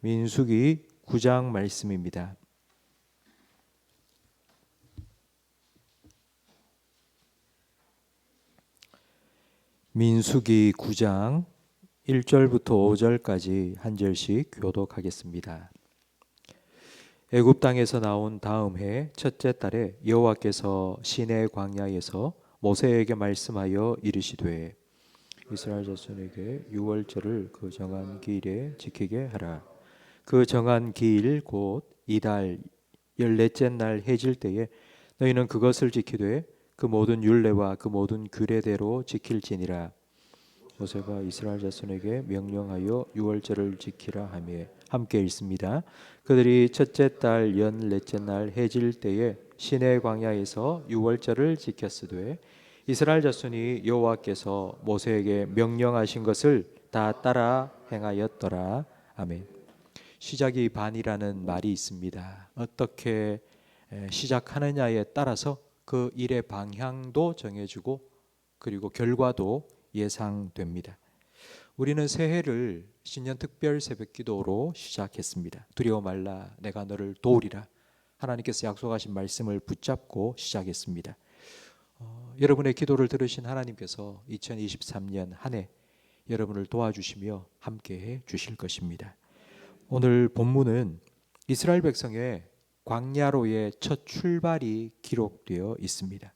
민수기 9장 말씀입니다. 민수기 9장 1절부터 5절까지 한 절씩 교독하겠습니다. 애굽 땅에서 나온 다음 해 첫째 달에 여호와께서 시내 광야에서 모세에게 말씀하여 이르시되 이스라엘 자손에게 유월절을 그 정한 기일에 지키게 하라. 그 정한 기일 곧 이달 열넷째 날 해질 때에 너희는 그것을 지키되 그 모든 율례와 그 모든 규례대로 지킬지니라. 모세가 이스라엘 자손에게 명령하여 유월절을 지키라 하며 함께 읽습니다. 그들이 첫째 달 연넷째 날 해질 때에 시내 광야에서 유월절을 지켰으되 이스라엘 자손이 여호와께서 모세에게 명령하신 것을 다 따라 행하였더라. 아멘. 시작이 반이라는 말이 있습니다. 어떻게 시작하느냐에 따라서 그 일의 방향도 정해주고 그리고 결과도 예상됩니다. 우리는 새해를 신년 특별 새벽 기도로 시작했습니다. 두려워 말라 내가 너를 도우리라 하나님께서 약속하신 말씀을 붙잡고 시작했습니다. 어, 여러분의 기도를 들으신 하나님께서 2023년 한 해 여러분을 도와주시며 함께해 주실 것입니다. 오늘 본문은 이스라엘 백성의 광야로의 첫 출발이 기록되어 있습니다.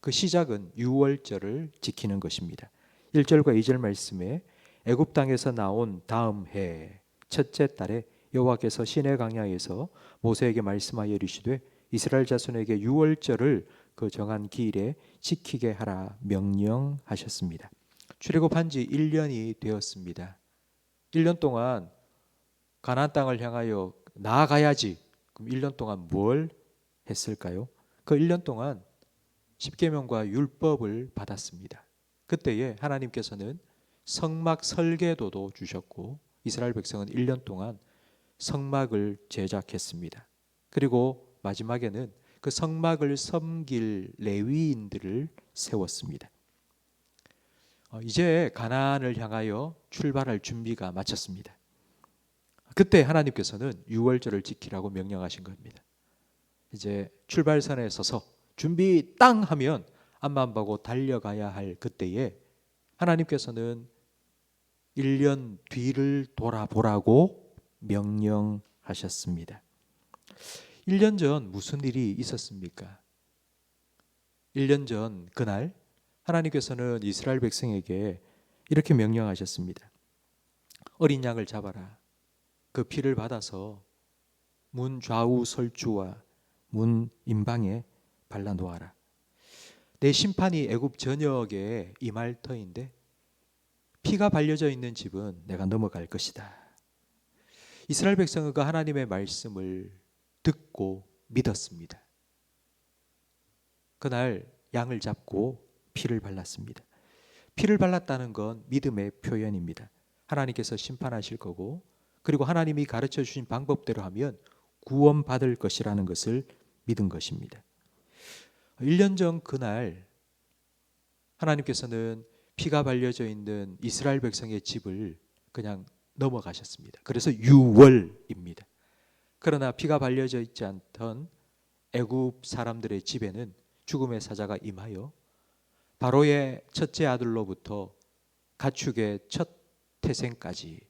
그 시작은 유월절을 지키는 것입니다. 1절과 2절 말씀에 애굽 땅에서 나온 다음 해 첫째 달에 여호와께서 시내 광야에서 모세에게 말씀하여 이르시되 이스라엘 자손에게 유월절을 그 정한 기일에 지키게 하라 명령하셨습니다. 출애굽한 지 1년이 되었습니다. 1년 동안 가나안 땅을 향하여 나아가야지. 그럼 1년 동안 뭘 했을까요? 그 1년 동안 십계명과 율법을 받았습니다. 그때에 하나님께서는 성막 설계도도 주셨고 이스라엘 백성은 1년 동안 성막을 제작했습니다. 그리고 마지막에는 그 성막을 섬길 레위인들을 세웠습니다. 어, 이제 가나안을 향하여 출발할 준비가 마쳤습니다. 그때 하나님께서는 유월절을 지키라고 명령하신 겁니다. 이제 출발선에 서서 준비 땅 하면 앞만 보고 달려가야 할 그때에 하나님께서는 1년 뒤를 돌아보라고 명령하셨습니다. 1년 전 무슨 일이 있었습니까? 1년 전 그날 하나님께서는 이스라엘 백성에게 이렇게 명령하셨습니다. 어린 양을 잡아라. 그 피를 받아서 문 좌우 설주와 문 임방에 발라 놓아라. 내 심판이 애굽 전역에 임할 터인데 피가 발려져 있는 집은 내가 넘어갈 것이다. 이스라엘 백성은 그 하나님의 말씀을 듣고 믿었습니다. 그날 양을 잡고 피를 발랐습니다. 피를 발랐다는 건 믿음의 표현입니다. 하나님께서 심판하실 거고 그리고 하나님이 가르쳐 주신 방법대로 하면 구원받을 것이라는 것을 믿은 것입니다. 1년 전 그날 하나님께서는 피가 발려져 있는 이스라엘 백성의 집을 그냥 넘어가셨습니다. 그래서 유월입니다. 그러나 피가 발려져 있지 않던 애굽 사람들의 집에는 죽음의 사자가 임하여 바로의 첫째 아들로부터 가축의 첫 태생까지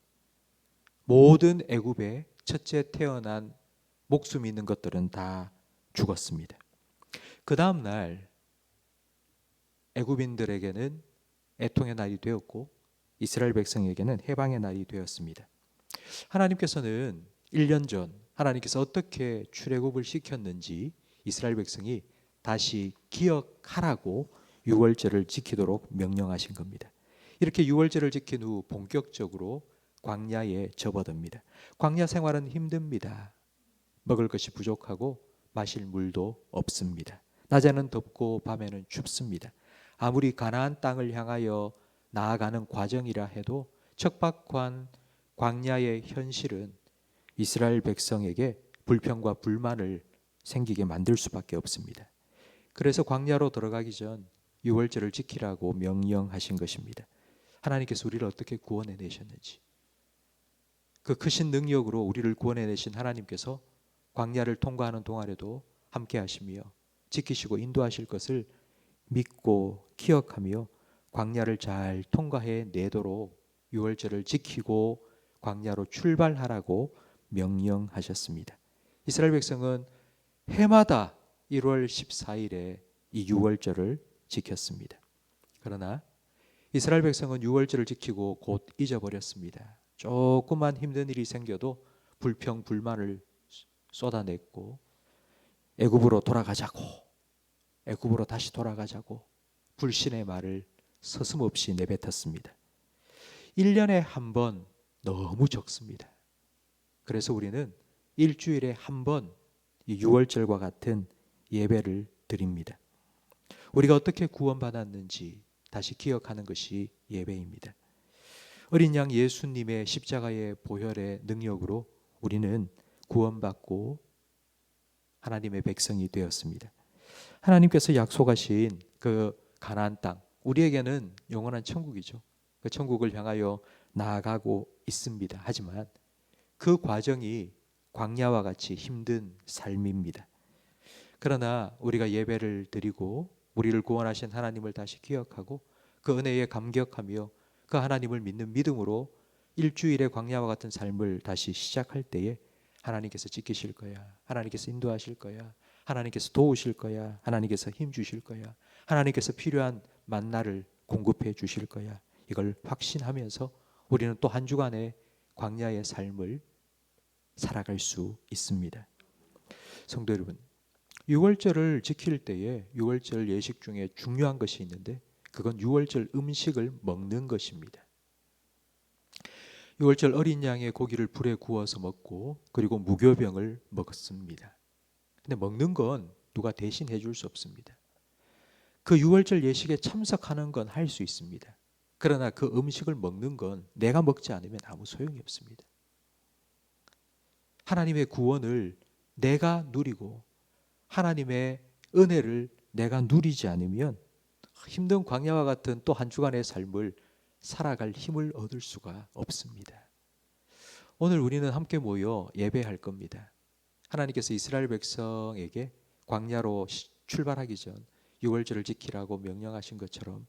모든 애굽의 첫째 태어난 목숨 있는 것들은 다 죽었습니다. 그 다음 날 애굽인들에게는 애통의 날이 되었고 이스라엘 백성에게는 해방의 날이 되었습니다. 하나님께서는 1년 전 하나님께서 어떻게 출애굽을 시켰는지 이스라엘 백성이 다시 기억하라고 유월절을 지키도록 명령하신 겁니다. 이렇게 유월절을 지킨 후 본격적으로 광야에 접어듭니다. 광야 생활은 힘듭니다. 먹을 것이 부족하고 마실 물도 없습니다. 낮에는 덥고 밤에는 춥습니다. 아무리 가나안 땅을 향하여 나아가는 과정이라 해도 척박한 광야의 현실은 이스라엘 백성에게 불평과 불만을 생기게 만들 수밖에 없습니다. 그래서 광야로 들어가기 전 유월절을 지키라고 명령하신 것입니다. 하나님께서 우리를 어떻게 구원해 내셨는지 그 크신 능력으로 우리를 구원해 내신 하나님께서 광야를 통과하는 동안에도 함께 하시며 지키시고 인도하실 것을 믿고 기억하며 광야를 잘 통과해 내도록 유월절을 지키고 광야로 출발하라고 명령하셨습니다. 이스라엘 백성은 해마다 1월 14일에 이 유월절을 지켰습니다. 그러나 이스라엘 백성은 유월절을 지키고 곧 잊어버렸습니다. 조금만 힘든 일이 생겨도 불평 불만을 쏟아냈고 애굽으로 돌아가자고 애굽으로 다시 돌아가자고 불신의 말을 서슴없이 내뱉었습니다. 1년에 한 번 너무 적습니다. 그래서 우리는 일주일에 한 번 유월절과 같은 예배를 드립니다. 우리가 어떻게 구원받았는지 다시 기억하는 것이 예배입니다. 어린 양 예수님의 십자가의 보혈의 능력으로 우리는 구원받고 하나님의 백성이 되었습니다. 하나님께서 약속하신 그 가나안 땅 우리에게는 영원한 천국이죠. 그 천국을 향하여 나아가고 있습니다. 하지만 그 과정이 광야와 같이 힘든 삶입니다. 그러나 우리가 예배를 드리고 우리를 구원하신 하나님을 다시 기억하고 그 은혜에 감격하며 그 하나님을 믿는 믿음으로 일주일의 광야와 같은 삶을 다시 시작할 때에 하나님께서 지키실 거야. 하나님께서 인도하실 거야. 하나님께서 도우실 거야. 하나님께서 힘 주실 거야. 하나님께서 필요한 만나를 공급해 주실 거야. 이걸 확신하면서 우리는 또 한 주간의 광야의 삶을 살아갈 수 있습니다. 성도 여러분, 6월절을 지킬 때에 6월절 예식 중에 중요한 것이 있는데 그건 6월절 음식을 먹는 것입니다. 6월절 어린 양의 고기를 불에 구워서 먹고 그리고 무교병을 먹었습니다. 근데 먹는 건 누가 대신 해 줄 수 없습니다. 그 6월절 예식에 참석하는 건 할 수 있습니다. 그러나 그 음식을 먹는 건 내가 먹지 않으면 아무 소용이 없습니다. 하나님의 구원을 내가 누리고 하나님의 은혜를 내가 누리지 않으면 힘든 광야와 같은 또 한 주간의 삶을 살아갈 힘을 얻을 수가 없습니다. 오늘 우리는 함께 모여 예배할 겁니다. 하나님께서 이스라엘 백성에게 광야로 출발하기 전 유월절을 지키라고 명령하신 것처럼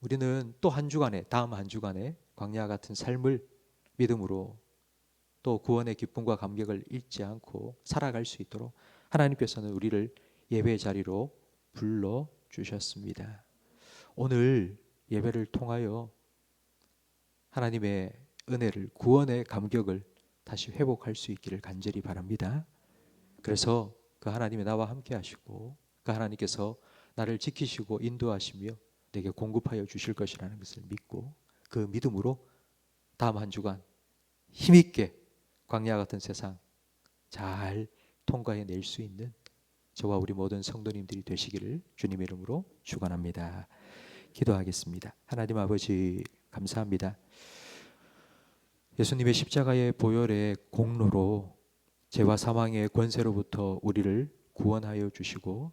우리는 또 한 주간에 다음 한 주간에 광야 같은 삶을 믿음으로 또 구원의 기쁨과 감격을 잊지 않고 살아갈 수 있도록 하나님께서는 우리를 예배 자리로 불러 주셨습니다. 오늘 예배를 통하여 하나님의 은혜를 구원의 감격을 다시 회복할 수 있기를 간절히 바랍니다. 그래서 그 하나님이 나와 함께 하시고 그 하나님께서 나를 지키시고 인도하시며 내게 공급하여 주실 것이라는 것을 믿고 그 믿음으로 다음 한 주간 힘있게 광야 같은 세상 잘 통과해 낼 수 있는 저와 우리 모든 성도님들이 되시기를 주님 이름으로 축원합니다. 기도하겠습니다. 하나님 아버지 감사합니다. 예수님의 십자가의 보혈의 공로로 죄와 사망의 권세로부터 우리를 구원하여 주시고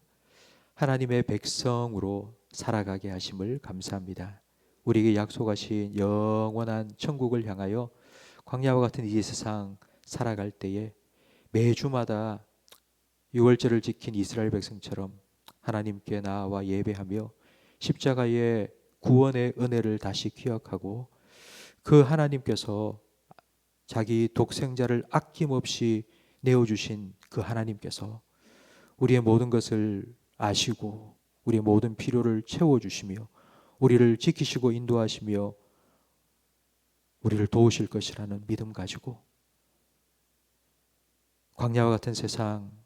하나님의 백성으로 살아가게 하심을 감사합니다. 우리에게 약속하신 영원한 천국을 향하여 광야와 같은 이 세상 살아갈 때에 매주마다 유월절을 지킨 이스라엘 백성처럼 하나님께 나와 예배하며 십자가의 구원의 은혜를 다시 기억하고 그 하나님께서 자기 독생자를 아낌없이 내어주신 그 하나님께서 우리의 모든 것을 아시고 우리의 모든 필요를 채워주시며 우리를 지키시고 인도하시며 우리를 도우실 것이라는 믿음 가지고 광야와 같은 세상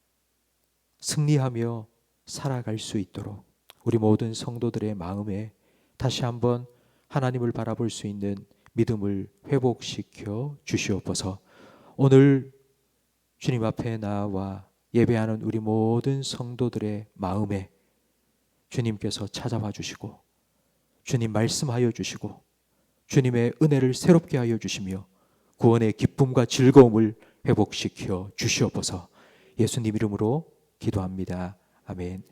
승리하며 살아갈 수 있도록 우리 모든 성도들의 마음에 다시 한번 하나님을 바라볼 수 있는 믿음을 회복시켜 주시옵소서. 오늘 주님 앞에 나와 예배하는 우리 모든 성도들의 마음에 주님께서 찾아와 주시고 주님 말씀하여 주시고 주님의 은혜를 새롭게 하여 주시며 구원의 기쁨과 즐거움을 회복시켜 주시옵소서. 예수님 이름으로 기도합니다. 아멘.